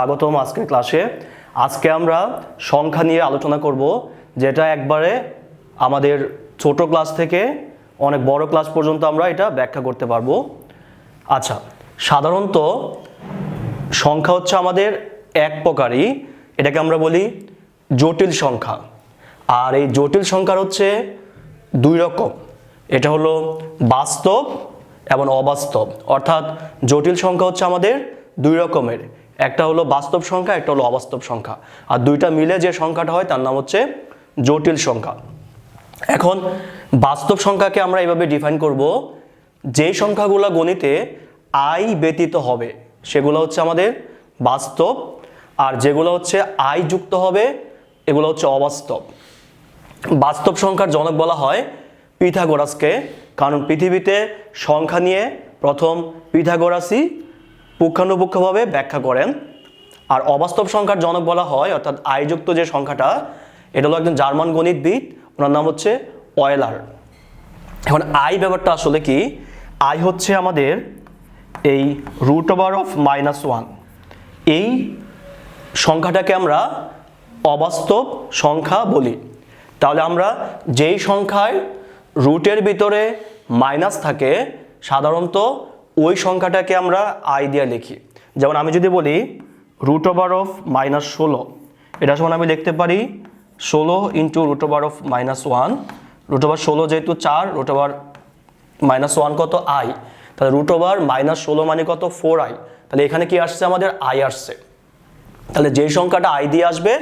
স্বাগতম আজকের ক্লাসে। আজকে আমরা সংখ্যা নিয়ে আলোচনা করব, যেটা একবারে আমাদের ছোট ক্লাস থেকে অনেক বড় ক্লাস পর্যন্ত আমরা এটা ব্যাখ্যা করতে পারব। আচ্ছা সাধারণত সংখ্যা হচ্ছে আমাদের এক প্রকারই, এটাকে আমরা বলি জটিল সংখ্যা। আর এই জটিল সংখ্যার হচ্ছে দুই রকম, এটা হলো বাস্তব এবং অবাস্তব। অর্থাৎ জটিল সংখ্যা হচ্ছে আমাদের দুই রকমের একটা হলো বাস্তব সংখ্যা, একটা হলো অবাস্তব সংখ্যা। আর দুইটা মিলে যে সংখ্যাটা হয়, তার নাম হচ্ছে জটিল সংখ্যা। এখন বাস্তব সংখ্যাকে আমরা এভাবে ডিফাইন করব, যে সংখ্যাগুলো গণিতে আই ব্যতীত হবে, সেগুলো হচ্ছে আমাদের বাস্তব, আর যেগুলো হচ্ছে আই যুক্ত হবে, এগুলো হচ্ছে অবাস্তব। বাস্তব সংখ্যার জনক বলা হয় পিথাগোরাসকে, কারণ পৃথিবীতে সংখ্যা নিয়ে প্রথম পিথাগোরাসই পুঙ্খানুপুঙ্খভাবে ব্যাখ্যা করেন। আর অবাস্তব সংখ্যার জনক বলা হয়, অর্থাৎ আয়যুক্ত যে সংখ্যাটা, এটা হলো একজন জার্মান গণিতবিদ, ওনার নাম হচ্ছে অয়েলার। এখন আই ব্যাপারটা আসলে কি? আই হচ্ছে আমাদের এই root over of minus one এই সংখ্যাটাকে আমরা অবাস্তব সংখ্যা বলি। তাহলে আমরা যেই সংখ্যায় রুটের ভিতরে মাইনাস থাকে, সাধারণত ওই সংখ্যাটাকে আমরা আই দিয়ে লিখি। যেমন আমি যদি বলি রুট ওভার অফ মাইনাস ষোলো, এটা সমান আমি লিখতে পারি ষোলো into root over of minus one root over ষোলো যেহেতু চার রুট ওভার মাইনাস ওয়ান কত আই তাহলে রুট ওভার মাইনাস ষোলো মানে কত? ফোর আই তাহলে এখানে কি আসছে? আমাদের আই আসছে। তাহলে যেই সংখ্যাটা আই দিয়ে আসবে,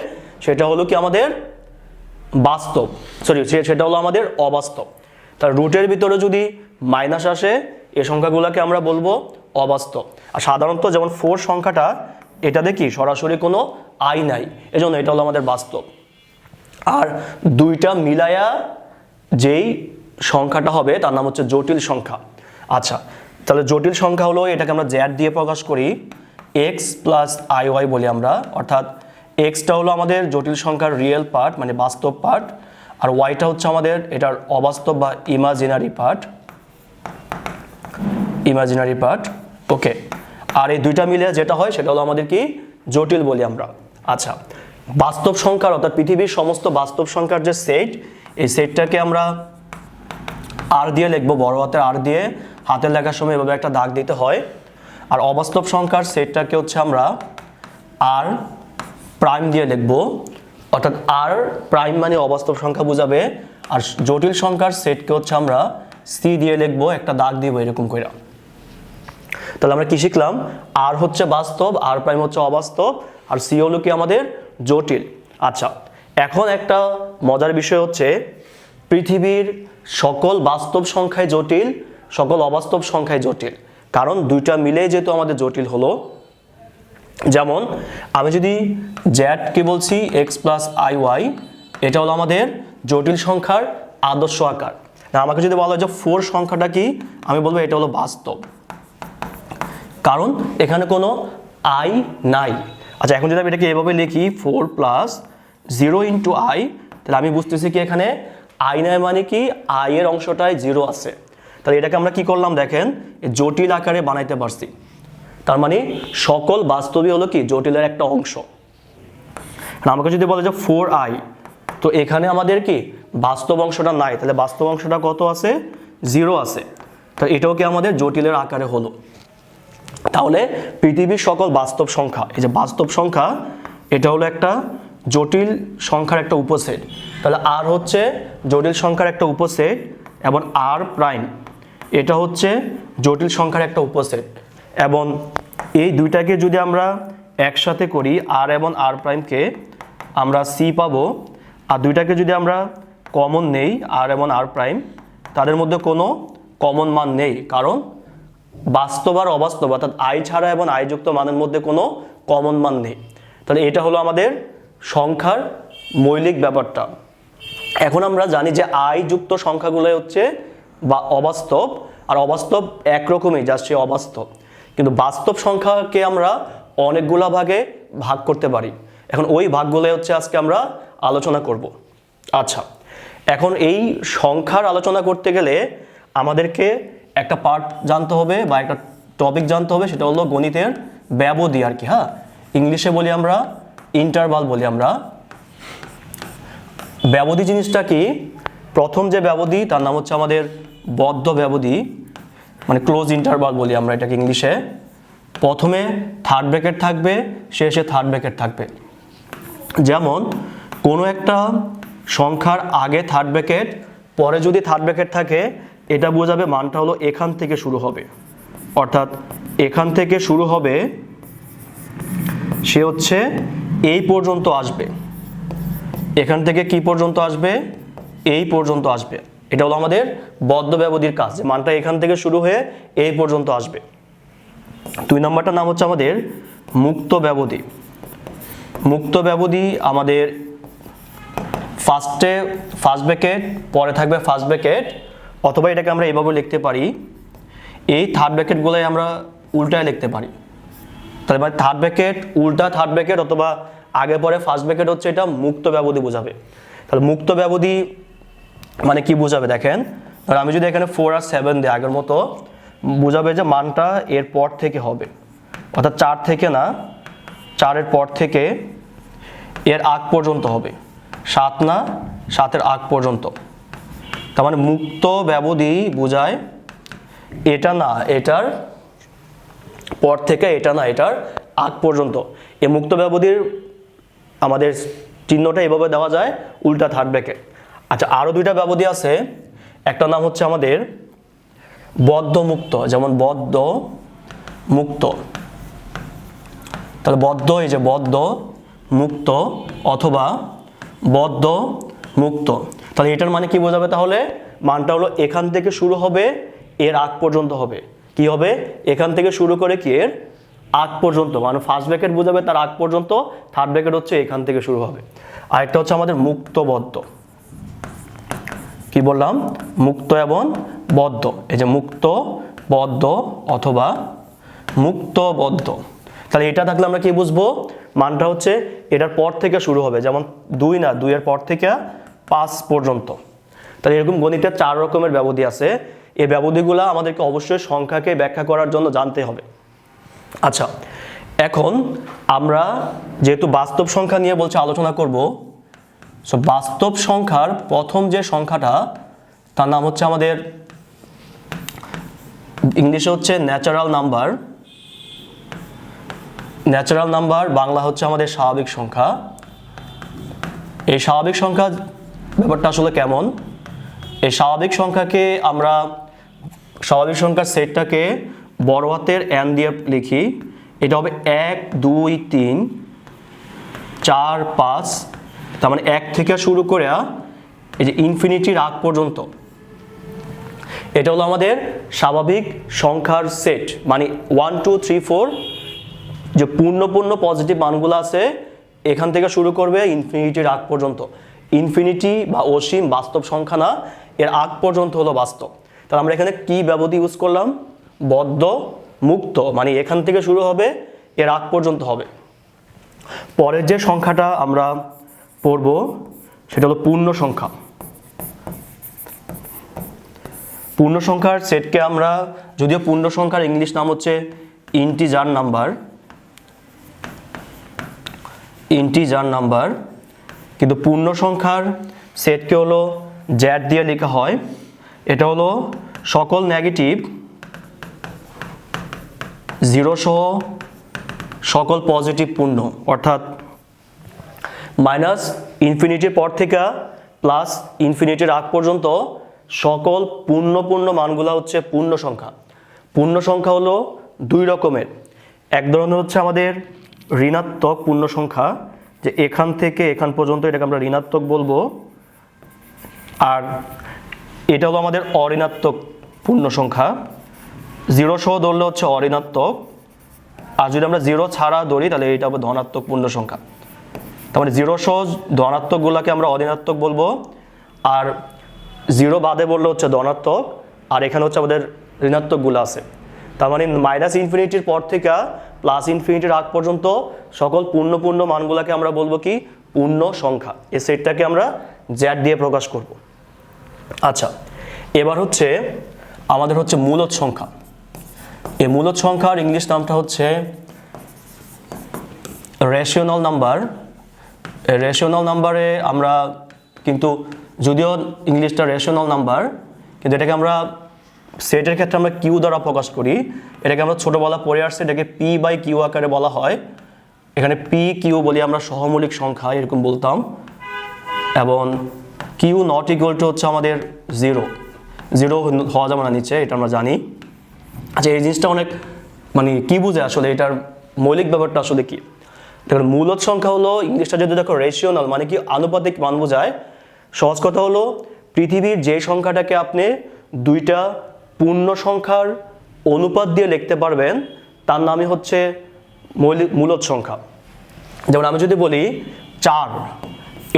সেটা হলো কি আমাদের বাস্তব? সরি সেটা হলো আমাদের অবাস্তব। তার রুটের ভিতরে যদি মাইনাস আসে এই সংখ্যাগুলোকে আমরা বলব অবাস্তব। আর সাধারণত যেমন ফোর সংখ্যাটা, এটা দেখি সরাসরি কোনো আই নাই। এজন্য এটা হলো আমাদের বাস্তব। আর দুইটা মিলায়া যেই সংখ্যাটা হবে, তার নাম হচ্ছে জটিল সংখ্যা। আচ্ছা তাহলে জটিল সংখ্যা হলো এটাকে আমরা জ্যাড দিয়ে প্রকাশ করি এক্স প্লাস আই ওয়াই বলি আমরা। অর্থাৎ এক্সটা হলো আমাদের জটিল সংখ্যার রিয়েল পার্ট মানে বাস্তব পার্ট আর ওয়াইটা হচ্ছে আমাদের এটার অবাস্তব বা imaginary part imaginary part. Okay, আর এই দুইটা মিলে যেটা হয় সেটা হলো আমাদের কি? জটিল বলি আমরা। আচ্ছা বাস্তব সংখ্যার অর্থাৎ পৃথিবীর সমস্ত বাস্তব সংখ্যার যে সেট, এই সেটটাকে আমরা আর দিয়ে লিখব, বড় হাতের আর দিয়ে হাতের লেখার সময় এভাবে একটা দাগ দিতে হয়। আর অবাস্তব সংখ্যার সেটটাকে হচ্ছে আমরা আর প্রাইম দিয়ে লিখব। অর্থাৎ আর প্রাইম মানে অবাস্তব সংখ্যা বোঝাবে। আর জটিল সংখ্যার সেটকে হচ্ছে আমরা সি দিয়ে লিখব, একটা দাগ দিব এরকম করে তাহলে আমরা কি শিখলাম? আর হচ্ছে বাস্তব আর প্রাইম হচ্ছে অবাস্তব, আর সি হলো কি আমাদের জটিল। আচ্ছা এখন একটা মজার বিষয় হচ্ছে, পৃথিবীর সকল বাস্তব সংখ্যায় জটিল, সকল অবাস্তব সংখ্যায় জটিল। কারণ দুইটা মিলে যেহেতু আমাদের জটিল হলো, যেমন আমি যদি জ্যাট কি বলছি এক্স প্লাস আই ওয়াই এটা হলো আমাদের জটিল সংখ্যার আদর্শ আকার। না, আমাকে যদি বলা হয় যে ফোর সংখ্যাটা কি, আমি বলব এটা হলো বাস্তব। কারণ এখানে কোনো আই নাই। আচ্ছা এখন যদি আমি এটাকে এভাবে লিখি four plus zero into i তাহলে আমি বুঝতেছি কি এখানে আই নাই মানে কি আই এর অংশটায় জিরো আছে। তাহলে এটাকে আমরা কি করলাম দেখেন জটিল আকারে বানাইতে পারছি। তার মানে সকল বাস্তবই হলো কি, জটিলের একটা অংশ। আমাকে যদি বলে যে ফোর আই তো এখানে আমাদের কি, বাস্তব অংশটা নাই। তাহলে বাস্তব অংশটা কত আছে? জিরো আছে। তো এটাও কি আমাদের জটিলের আকারে হলো। তাহলে পৃথিবীর সকল বাস্তব সংখ্যা, এই যে বাস্তব সংখ্যা, এটা হলো একটা জটিল সংখ্যার একটা উপসেট। তাহলে আর হচ্ছে জটিল সংখ্যার একটা উপসেট এবং আর প্রাইম এটা হচ্ছে জটিল সংখ্যার একটা উপসেট। এবং এই দুইটাকে যদি আমরা একসাথে করি আর এবং আর প্রাইমকে আমরা সি পাবো। আর দুইটাকে যদি আমরা কমন নেই আর এবং আর প্রাইম তাদের মধ্যে কোনো কমন মান নেই। কারণ বাস্তব আর অবাস্তব, অর্থাৎ আই ছাড়া এবং আইযুক্ত মানের মধ্যে কোনো কমন মান নেই। তাহলে এটা হলো আমাদের সংখ্যার মৌলিক ব্যাপারটা। এখন আমরা জানি যে আই যুক্ত সংখ্যাগুলো হচ্ছে বা অবাস্তব, আর অবাস্তব একরকমই যা সে অবাস্তব। কিন্তু বাস্তব সংখ্যাকে আমরা অনেকগুলা ভাগে ভাগ করতে পারি। এখন ওই ভাগগুলো হচ্ছে আজকে আমরা আলোচনা করব। আচ্ছা এখন এই সংখ্যার আলোচনা করতে গেলে আমাদেরকে একটা পার্ট জানতে হবে বা একটা টপিক জানতে হবে, সেটা হলো গণিতের ব্যবধি আর কি হ্যাঁ? ইংলিশে বলি আমরা ইন্টারভাল বলি আমরা। ব্যবধি জিনিসটা কি? প্রথম যে ব্যবধি, তার নাম হচ্ছে আমাদের বদ্ধ ব্যবধি মানে ক্লোজ ইন্টারভাল বলি আমরা এটাকে ইংলিশে প্রথমে থার্ড ব্র্যাকেট থাকবে, শেষে থার্ড ব্র্যাকেট থাকবে। যেমন, কোনো একটা সংখ্যার আগে থার্ড ব্র্যাকেট পরে যদি থার্ড ব্র্যাকেট থাকে এটা বোঝাবে মানটা হলো এখান থেকে শুরু হবে। অর্থাৎ এখান থেকে শুরু হবে, সে হচ্ছে এই পর্যন্ত আসবে। এখান থেকে কি পর্যন্ত আসবে? এই পর্যন্ত আসবে। এটা হলো আমাদের বদ্ধ ব্যবধির কাজ, যে মানটা এখান থেকে শুরু হয়ে এই পর্যন্ত আসবে। দুই নম্বরটার নাম হচ্ছে আমাদের মুক্ত ব্যবধি। মুক্ত ব্যবধি আমাদের ফার্স্টে ফার্স্ট ব্র্যাকেট পরে থাকবে ফার্স্ট ব্র্যাকেট অথবা এটাকে আমরা এভাবে লিখতে পারি, এই থার্ড ব্র্যাকেটগুলোই আমরা উল্টায় লিখতে পারি। তাহলে মানে থার্ড ব্র্যাকেট উল্টা থার্ড ব্র্যাকেট অথবা আগে পরে ফার্স্ট ব্র্যাকেট হচ্ছে এটা মুক্ত ব্যবধি বোঝাবে। তাহলে মুক্ত ব্যবধি মানে কি বোঝাবে দেখেন? আর আমি যদি এখানে ফোর আর সেভেন দিই আগের মতো, বোঝাবে যে মানটা এর পর থেকে হবে। অর্থাৎ চার থেকে না, চারের পর থেকে এর আগ পর্যন্ত হবে। সাত না, সাতের আগ পর্যন্ত। তার মানে মুক্ত ব্যবধি বোঝায় এটা না, এটার পর থেকে এটা না, এটার আগ পর্যন্ত। এই মুক্ত ব্যবধির আমাদের চিহ্নটা এভাবে দেওয়া যায়, উল্টা থার্ড ব্র্যাকেট আচ্ছা আরও দুইটা ব্যবধি আছে। একটা নাম হচ্ছে আমাদের বদ্ধ মুক্ত যেমন বদ্ধ মুক্ত তাহলে বদ্ধ এই যে বদ্ধ মুক্ত অথবা বদ্ধ মুক্ত তাহলে এটার মানে কি বোঝাবে তাহলে? মানটা হলো এখান থেকে শুরু হবে, এর আগ পর্যন্ত হবে। কি হবে? এখান থেকে শুরু করে কি এর? আগ পর্যন্ত। মানে ফার্স্ট ব্র্যাকেট বোঝাবে তার আগ পর্যন্ত থার্ড ব্র্যাকেট হচ্ছে এখান থেকে শুরু হবে। আরেকটা হচ্ছে আমাদের মুক্ত বদ্ধ কি বললাম? মুক্ত এবং বদ্ধ। এই যে মুক্ত, বদ্ধ অথবা মুক্ত বদ্ধ তাহলে এটা থাকলে আমরা কি বুঝব? মানটা হচ্ছে এটার পর থেকে শুরু হবে। যেমন দুই না, দুইয়ের পর থেকে পাঁচ পর্যন্ত। তাহলে এরকম গণিতের চার রকমের ব্যবধি আছে। এই ব্যবধিগুলো আমাদেরকে অবশ্যই সংখ্যাকে ব্যাখ্যা করার জন্য জানতে হবে। আচ্ছা এখন আমরা যেহেতু বাস্তব সংখ্যা নিয়ে বলছে, আলোচনা করব। সো বাস্তব সংখ্যার প্রথম যে সংখ্যাটা, তার নাম হচ্ছে আমাদের, ইংলিশে হচ্ছে natural number natural number Bangla হচ্ছে আমাদের স্বাভাবিক সংখ্যা। এই স্বাভাবিক সংখ্যা ব্যাপারটা আসলে কেমন? এই স্বাভাবিক সংখ্যাকে আমরা, স্বাভাবিক সংখ্যার সেটটাকে বড় হাতের এন দিয়ে লিখি। এটা হবে এক, দুই, তিন, চার, পাঁচ, তার মানে এক থেকে শুরু করে এই যে ইনফিনিটির আগ পর্যন্ত। এটা হলো আমাদের স্বাভাবিক সংখ্যার সেট মানে ওয়ান টু থ্রি ফোর যে পূর্ণ পূর্ণ পজিটিভ মানগুলো আছে, এখান থেকে শুরু করবে ইনফিনিটির আগ পর্যন্ত। ইনফিনিটি বা অসীম বাস্তব সংখ্যা না, এর আগ পর্যন্ত হলো বাস্তব। তাহলে আমরা এখানে কি ব্যবধি ইউজ করলাম? বদ্ধ, মুক্ত মানে এখান থেকে শুরু হবে, এর আগ পর্যন্ত হবে। পরের যে সংখ্যাটা আমরা পড়ব, সেটা হলো পূর্ণ সংখ্যা। পূর্ণ সংখ্যার সেটকে আমরা, যদিও পূর্ণ সংখ্যার ইংলিশ নাম হচ্ছে ইন্টিজার নাম্বার ইন্টিজার নাম্বার কিন্তু পূর্ণ সংখ্যার সেটকে হলো জ্যাড দিয়ে লেখা হয়। এটা হলো সকল নেগেটিভ জিরো সহ সকল পজিটিভ পূর্ণ, অর্থাৎ মাইনাস ইনফিনিটির পর থেকে প্লাস ইনফিনিটির আগ পর্যন্ত সকল পূর্ণ পূর্ণ মানগুলো হচ্ছে পূর্ণ সংখ্যা পূর্ণ সংখ্যা হলো দুই রকমের। এক ধরনের হচ্ছে আমাদের ঋণাত্মক পূর্ণ সংখ্যা যে এখান থেকে এখান পর্যন্ত এটাকে আমরা ঋণাত্মক বলব। আর এটা হলো আমাদের অঋণাত্মক পূর্ণ সংখ্যা জিরো সহ ধরলে হচ্ছে অঋণাত্মক। আর যদি আমরা জিরো ছাড়া ধরি, তাহলে এটা হবে ধনাত্মক পূর্ণ সংখ্যা তার মানে জিরো সহ ধনাত্মকগুলোকে আমরা অধীনাত্মক বলব। আর জিরো বাদে বললে হচ্ছে ধনাত্মক। আর এখানে হচ্ছে আমাদের ঋণাত্মকগুলো আছে। তার মানে মাইনাস ইনফিনিটির পর থেকে প্লাস ইনফিনিটির আগ পর্যন্ত সকল পূর্ণ পূর্ণ মানগুলোকে আমরা বলব কি? পূর্ণ সংখ্যা। এই সেটটাকে আমরা জ্যাড দিয়ে প্রকাশ করব। আচ্ছা এবার হচ্ছে আমাদের হচ্ছে মূলত সংখ্যা। এই মূলত সংখ্যার ইংলিশ নামটা হচ্ছে রেশিওনাল নাম্বার রেশিওনাল নাম্বারে আমরা কিন্তু যদিও ইংলিশটা রেশিওনাল নাম্বার কিন্তু এটাকে আমরা সেটের ক্ষেত্রে আমরা কিউ দ্বারা প্রকাশ করি। এটাকে আমরা ছোটোবেলা পড়ে আসছে, এটাকে পি বাই কিউ আকারে বলা হয়। এখানে পি কিউ বলি আমরা সহমৌলিক সংখ্যা, এরকম বলতাম। এবং কিউ নট ইকুয়াল টু হচ্ছে আমাদের জিরো জিরো হওয়া যাবে না নিচে, এটা আমরা জানি। আচ্ছা এই জিনিসটা অনেক মানে কি বুঝে আসলে? এটার মৌলিক ব্যাপারটা আসলে কি? দেখুন মূলত সংখ্যা হলো, ইংলিশটা যদি দেখো রেশিওনাল মানে কি আনুপাতিক মান বোঝায়। সহজ কথা হলো, পৃথিবীর যে সংখ্যাটাকে আপনি দুইটা পূর্ণ সংখ্যার অনুপাত দিয়ে লিখতে পারবেন, তার নামই হচ্ছে মৌলিক মূলত সংখ্যা। যেমন আমি যদি বলি চার,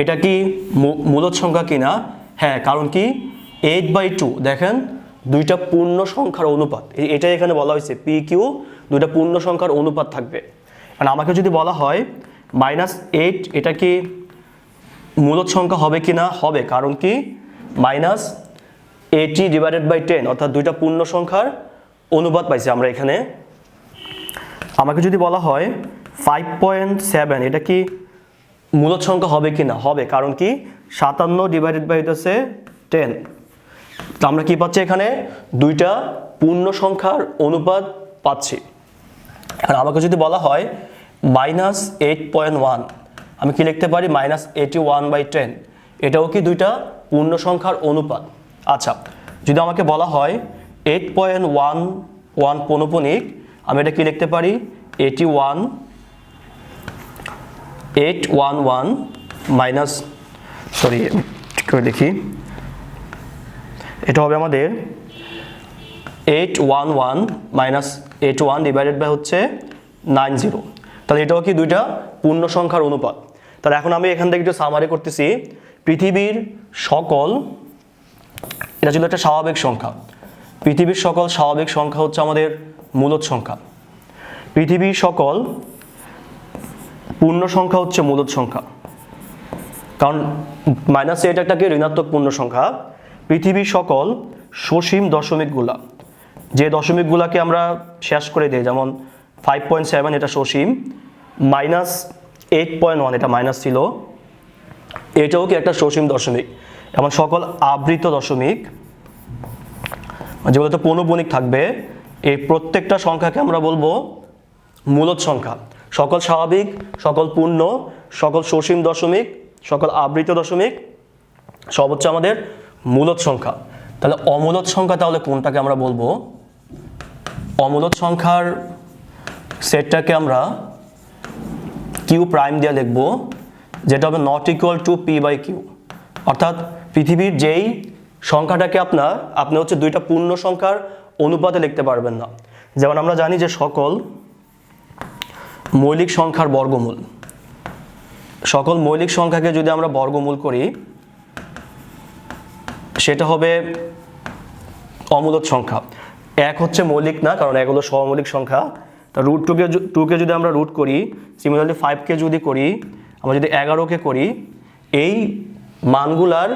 এটা কি মূ- মূলদ সংখ্যা কিনা? হ্যাঁ কারণ কি? এইট বাই টু দেখেন, দুইটা পূর্ণ সংখ্যার অনুপাত। এটাই এখানে বলা হয়েছে পি কিউ দুইটা পূর্ণ সংখ্যার অনুপাত থাকবে। মানে আমাকে যদি বলা হয় মাইনাস এইট এটা কি মূলদ সংখ্যা হবে কি না হবে, কারণ কি? Minus eighty divided by ten অর্থাৎ দুইটা পূর্ণ সংখ্যার অনুপাত পাইছি আমরা এখানে। আমাকে যদি বলা হয় ফাইভ পয়েন্ট সেভেন এটা কি মূলত সংখ্যা হবে কি না হবে, কারণ কি? সাতান্ন ডিভাইডেড বাই হইতেছে টেন তো আমরা কি পাচ্ছি এখানে? দুইটা পূর্ণ সংখ্যার অনুপাত পাচ্ছি। আর আমাকে যদি বলা হয় মাইনাস এইট পয়েন্ট ওয়ান আমি কি লিখতে পারি? Minus eighty one by ten এটাও কি দুইটা পূর্ণ সংখ্যার অনুপাত? আচ্ছা যদি আমাকে বলা হয় এইট পয়েন্ট ওয়ান ওয়ান পনপনিক আমি এটা কি লিখতে পারি? Eighty one eight one one minus sorry করে দেখি। এটা হবে আমাদের eight one one minus eight one divided by হচ্ছে নাইন জিরো তাহলে এটাও কি দুইটা? পূর্ণ সংখ্যার অনুপাত। তাহলে এখন আমি এখান থেকে একটু সামারি করতেছি। পৃথিবীর সকল, এটা ছিল একটা স্বাভাবিক সংখ্যা। পৃথিবীর সকল স্বাভাবিক সংখ্যা হচ্ছে আমাদের মূলত সংখ্যা। পৃথিবীর সকল পূর্ণ সংখ্যা হচ্ছে মূলত সংখ্যা। কারণ মাইনাস এইট একটা কি ঋণাত্মক পূর্ণ সংখ্যা। পৃথিবীর সকল সসীম দশমিকগুলা, যে দশমিকগুলাকে আমরা শেষ করে দিই, যেমন ফাইভ পয়েন্ট সেভেন এটা সসীম মাইনাস এইট পয়েন্ট ওয়ান এটা মাইনাস ছিল, এটাও কি একটা সসীম দশমিক। এমন সকল আবৃত দশমিক যেগুলোতে পৌনবণিক থাকবে, এই প্রত্যেকটা সংখ্যাকে আমরা বলব মূলত সংখ্যা। সকল স্বাভাবিক, সকল পূর্ণ, সকল সসীম দশমিক, সকল আবৃত দশমিক, সব হচ্ছে আমাদের মূলত সংখ্যা। তাহলে অমূলত সংখ্যা তাহলে কোনটাকে আমরা বলব? অমূলত সংখ্যার সেটটাকে আমরা কিউ প্রাইম দিয়ে লিখব, যেটা হবে not equal to P by Q অর্থাৎ পৃথিবীর যেই সংখ্যাটাকে আপনার, আপনি হচ্ছে দুইটা পূর্ণ সংখ্যার অনুপাতে লিখতে পারবেন না। যেমন আমরা জানি যে সকল মৌলিক সংখ্যার বর্গমূল। সকল মৌলিক সংখ্যাকে যদি আমরা বর্গমূল করি, সেটা হবে অমূলক সংখ্যা। এক হচ্ছে মৌলিক না, কারণ এক হলো সহমৌলিক সংখ্যা। তা রুট টুকে টুকে যদি আমরা রুট করি সিমিলারলি ফাইভকে যদি করি, আমরা যদি এগারোকে করি, এই মানগুলার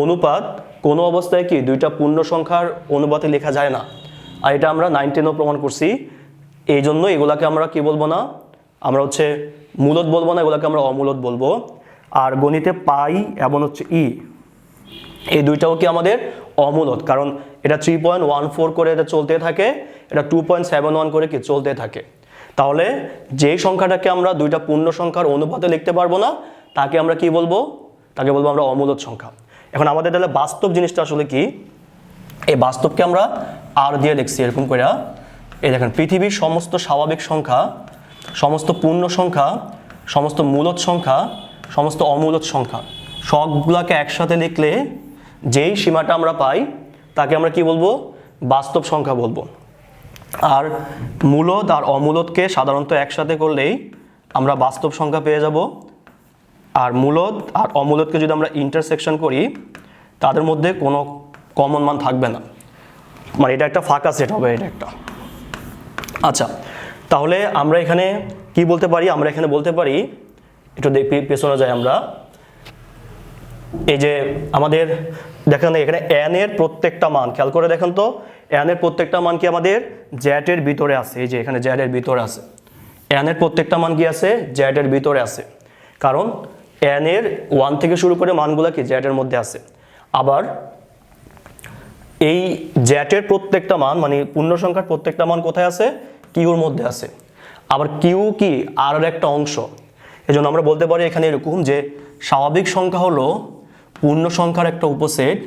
অনুপাত কোনো অবস্থায় কি দুইটা পূর্ণ সংখ্যার অনুপাতে লেখা যায় না? আর এটা আমরা নাইন টেনও প্রমাণ করছি। এই জন্য এগুলাকে আমরা কি বলব না? আমরা হচ্ছে মূলত বলব না, এগুলোকে আমরা অমূলত বলব। আর গণিতে পাই এবং হচ্ছে ই, এই দুইটাও কি আমাদের অমূলত? কারণ এটা থ্রি পয়েন্ট ওয়ান ফোর করে এটা চলতে থাকে, এটা টু পয়েন্ট সেভেন ওয়ান করে কি চলতে থাকে। তাহলে যেই সংখ্যাটাকে আমরা দুইটা পূর্ণ সংখ্যার অনুপাতে লিখতে পারব না, তাকে আমরা কি বলব? তাকে বলব আমরা অমূলত সংখ্যা। এখন আমাদের তাহলে বাস্তব জিনিসটা আসলে কি? এই বাস্তবকে আমরা আর দিয়ে লিখছি, এরকম করে এই দেখেন, পৃথিবীর সমস্ত স্বাভাবিক সংখ্যা, সমস্ত পূর্ণ সংখ্যা, সমস্ত মূলত সংখ্যা, সমস্ত অমূলত সংখ্যা, সবগুলোকে একসাথে লিখলে যেই সীমাটা আমরা পাই, তাকে আমরা কি বলব? বাস্তব সংখ্যা বলব। আর মূলত আর অমূলতকে সাধারণত একসাথে করলেই আমরা বাস্তব সংখ্যা পেয়ে যাব। আর মূলত আর অমূলতকে যদি আমরা ইন্টারসেকশন করি, তাদের মধ্যে কোনো কমন মান থাকবে না। মানে এটা একটা ফাঁকা সেট হবে, এটা একটা। আচ্ছা তাহলে আমরা এখানে কি বলতে পারি? আমরা এখানে বলতে পারি, একটু পেছনে যাই আমরা। এই যে আমাদের, দেখেন এখানে এন এর প্রত্যেকটা মান, খেয়াল করে দেখেন তো এন এর প্রত্যেকটা মান কি আমাদের? জ্যাটের ভিতরে আছে, এই যে এখানে জ্যাটের ভিতরে আছে। এন এর প্রত্যেকটা মান কি আছে? জ্যাড এর ভিতরে আছে। কারণ এন এর ওয়ান থেকে শুরু করে মানগুলো কি জ্যাড এর মধ্যে আছে? আবার এই জ্যাটের প্রত্যেকটা মান মানে পূর্ণ সংখ্যার প্রত্যেকটা মান কোথায় আছে? কিউর মধ্যে আছে। আবার কিউ কি আর একটা অংশ। এজন্য আমরা বলতে পারি এখানে এরকম যে স্বাভাবিক সংখ্যা হলো পূর্ণ সংখ্যার একটা উপসেট,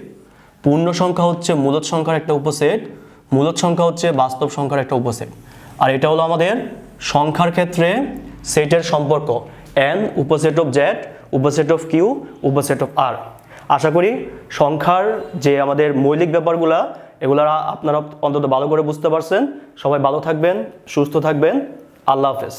পূর্ণ সংখ্যা হচ্ছে মূলত সংখ্যার একটা উপসেট, মূলত সংখ্যা হচ্ছে বাস্তব সংখ্যার একটা উপসেট। আর এটা হলো আমাদের সংখ্যার ক্ষেত্রে সেটের সম্পর্ক এন উপসেট অফ জেড উপসেট অফ কিউ উপসেট অফ আর আশা করি সংখ্যার যে আমাদের মৌলিক ব্যাপারগুলা এগুলা আপনারা অন্তত ভালো করে বুঝতে পারছেন। সবাই ভালো থাকবেন, সুস্থ থাকবেন। আল্লাহ হাফেজ।